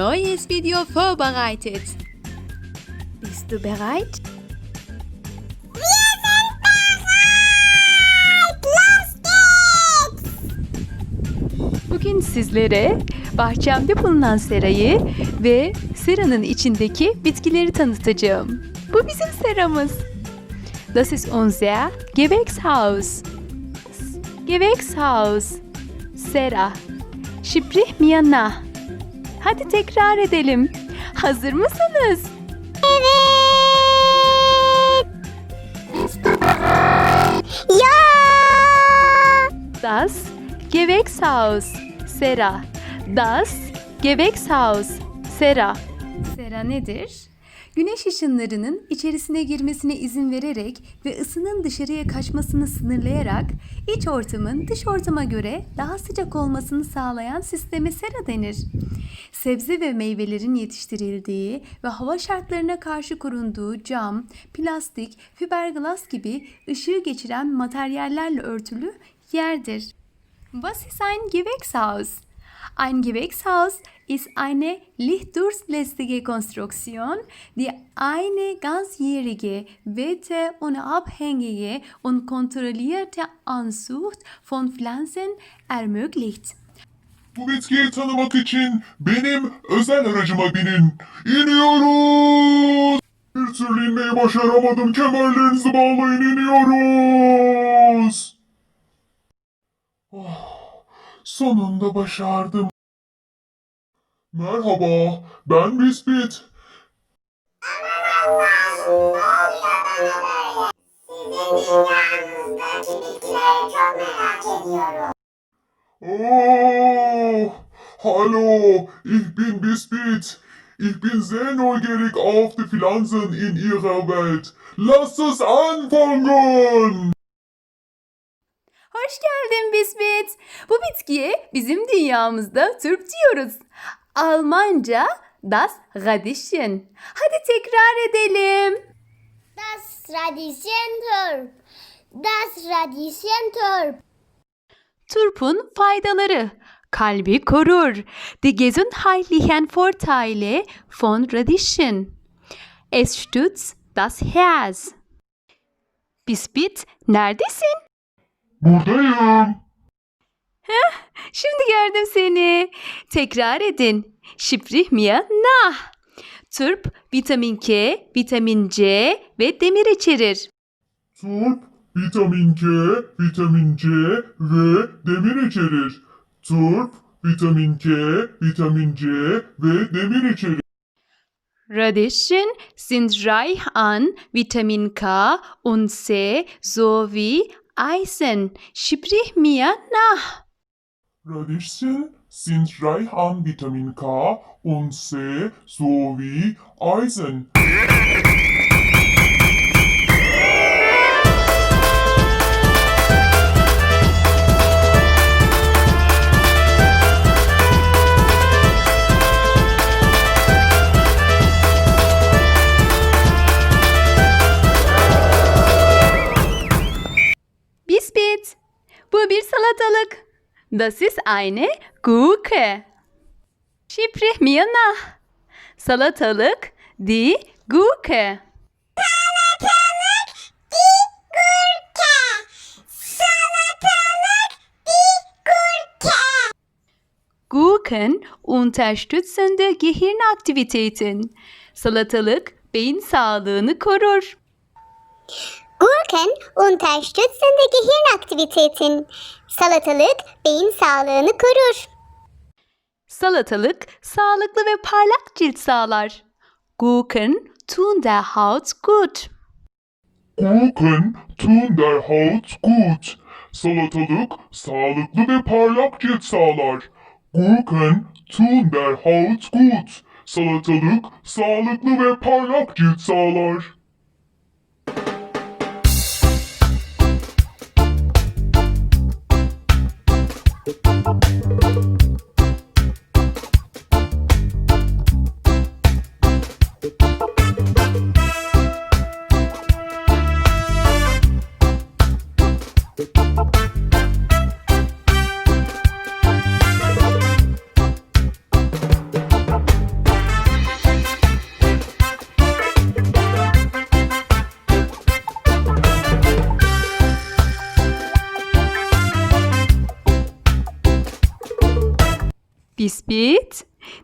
neues Video vorbereitet. Bist du bereit? Bugün sizlere bahçemde bulunan serayı ve seranın içindeki bitkileri tanıtacağım. Bu bizim seramız. Das ist unser Gewächshaus. Gewächshaus. Sera. Sprich mir nach. Hadi tekrar edelim. Hazır mısınız? Ja! Das Gewächshaus. Sera. Das Gewächshaus. Sera. Sera nedir? Güneş ışınlarının içerisine girmesine izin vererek ve ısının dışarıya kaçmasını sınırlayarak iç ortamın dış ortama göre daha sıcak olmasını sağlayan sisteme sera denir. Sebze ve meyvelerin yetiştirildiği ve hava şartlarına karşı korunduğu cam, plastik, fiberglass gibi ışığı geçiren materyallerle örtülü yerdir. Was ist ein Gewächshaus? Ein Gewächshaus ist eine lichtdurchlässige Konstruktion, die eine ganzjährige, wetterunabhängige und kontrollierte Anzucht von Pflanzen ermöglicht. Bu bitkiyi tanımak için benim özel aracıma binin. İniyoruz. Bir türlü inmeyi başaramadım. Kemerlerinizi bağlayın iniyoruz. Oh, sonunda başardım. Merhaba, ben Bisbit. Oh, hallo, ich bin Bisbit. Ich bin sehr neugierig auf die Pflanzen in ihrer Welt. Lasst uns anfangen! Hoş geldin Bisbit. Bu bitkiye bizim dünyamızda turp diyoruz. Almanca das Radieschen. Hadi tekrar edelim. Das Radieschenturp. Das Radieschenturp. Turpun faydaları. Kalbi korur. Die gesundheitlichen Vorteile von Radieschen. Es stützt das Herz. Bisbit neredesin? Buradayım. Şimdi gördüm seni. Tekrar edin. Sprich mir nach. Turp vitamin K, vitamin C ve demir içerir. Turp, vitamin K, vitamin C ve demir içerir. Turp, vitamin K, vitamin C ve demir içerir. Radieschen sind reich an Vitamin K und C sowie Eisen. Sprich mir nach. Radieschen sind reich an Vitamin K und C sowie Eisen. Das ist eine Gurke. Sprich mir nach. Salatalık, die Gurke. Gurken unterstützen die Gehirnaktivitäten. Salatalık beyin sağlığını korur. Gurken unterstützen die Gehirnaktivitäten. Salatalık beyin sağlığını korur. Salatalık sağlıklı ve parlak cilt sağlar. Gurken tun der Haut gut. Gurken tun der Haut gut. Salatalık sağlıklı ve parlak cilt sağlar. Gurken tun der Haut gut. Salatalık sağlıklı ve parlak cilt sağlar.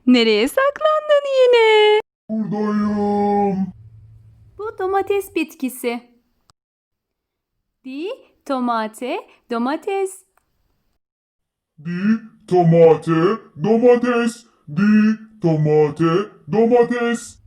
Nereye saklandın yine? Buradayım. Bu domates bitkisi. Di, tomate, domates. Di tomate domates. Di tomate domates.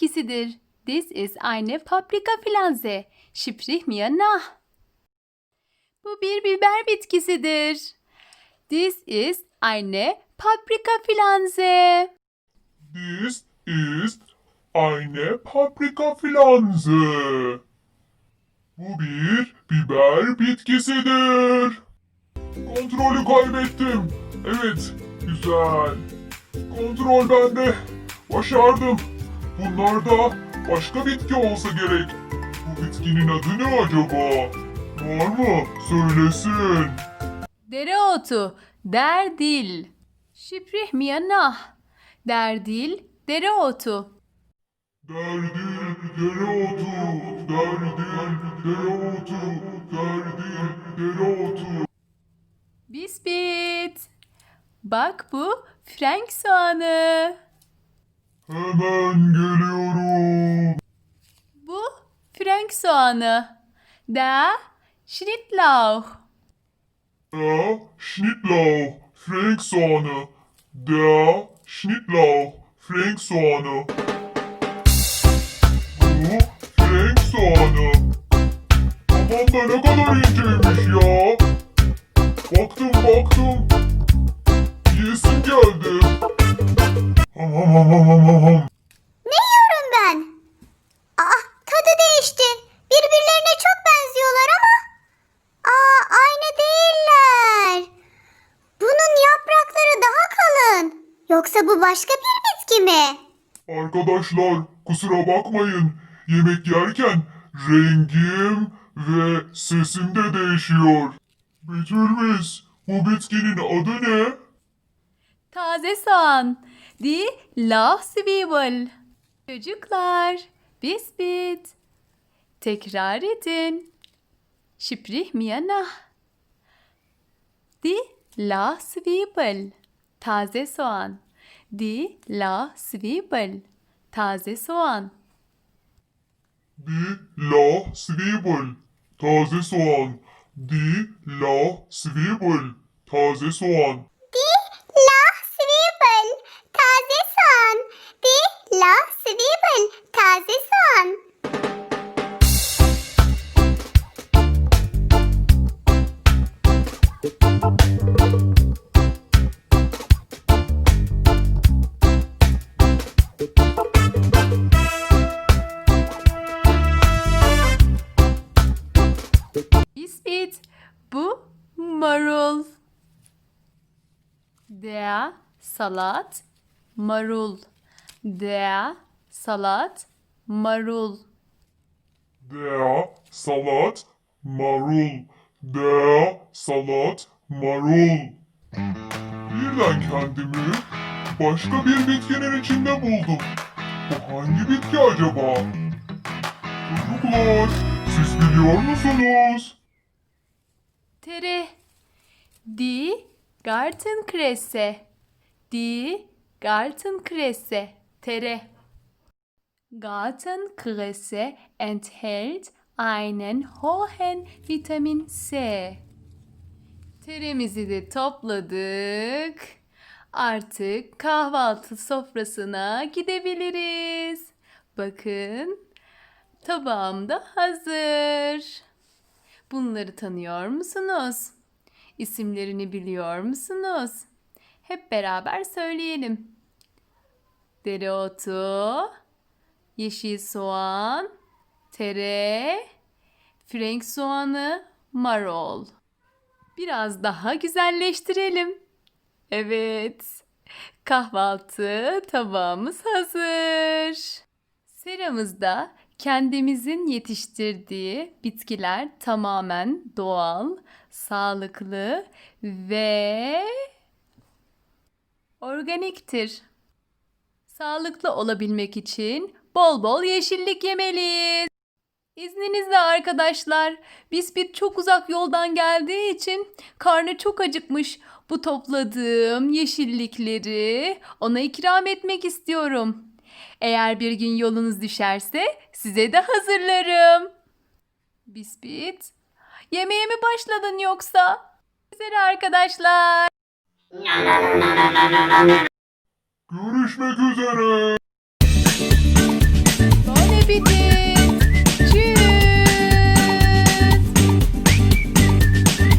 Biber bitkisidir. This is eine Paprikapflanze. Sprich mir nach. Bu bir biber bitkisidir. This is eine Paprikapflanze. This is eine Paprikapflanze. Bu bir biber bitkisidir. Kontrolü kaybettim. Evet, güzel. Kontrol bende. Başardım. Bunlar da başka bitki olsa gerek. Bu bitkinin adı ne acaba? Var mı? Söylesin. Dereotu, derdil. Sprich mir nach. Derdil, dereotu. Derdil dereotu, derdil dereotu, derdil dereotu. Bispit. Bak bu Frank soğanı. Hemen geliyorum. Bu Frank soğanı. Da Schnittlauch. Der Schnittlauch, Frank soğanı. Der Schnittlauch, Frank soğanı. Birbirlerine çok benziyorlar ama... Aa, aynı değiller. Bunun yaprakları daha kalın. Yoksa bu başka bir bitki mi? Arkadaşlar kusura bakmayın. Yemek yerken rengim ve sesim de değişiyor. Betülmüş bu bitkinin adı ne? Taze soğan. Die Lauchzwiebel. Çocuklar, Bispit. Tekrar edin. Sprich mir nach. Die Lauchzwiebel. Taze soğan. Die Lauchzwiebel. Taze soğan. Die La Zwiebel. Taze soğan. Die La Zwiebel. Taze soğan. Die La Zwiebel. Taze soğan. Die La Zwiebel. Taze soğan. Salat marul. Der Salat marul. Der Salat marul. Der Salat marul. Birden kendimi başka bir bitkinin içinde buldum. Bu hangi bitki acaba? Çocuklar, siz biliyor musunuz? Tere. Die Gartenkresse. Die Gartenkresse. Tere. Gartenkresse enthält einen hohen Vitamin C. Teremizi de topladık. Artık kahvaltı sofrasına gidebiliriz. Bakın, tabağım da hazır. Bunları tanıyor musunuz? İsimlerini biliyor musunuz? Hep beraber söyleyelim. dereotu, yeşil soğan, tere, frenk soğanı, marul. Biraz daha güzelleştirelim. Evet. Kahvaltı tabağımız hazır. Seramızda kendimizin yetiştirdiği bitkiler tamamen doğal, sağlıklı ve organiktir. Sağlıklı olabilmek için bol bol yeşillik yemeliyiz. İzninizle arkadaşlar, Bispit çok uzak yoldan geldiği için karnı çok acıkmış. Bu topladığım yeşillikleri ona ikram etmek istiyorum. Eğer bir gün yolunuz düşerse size de hazırlarım. Bispit, yemeğe mi başladın yoksa? Güzel arkadaşlar. Görüşmek üzere. Böyle bitti.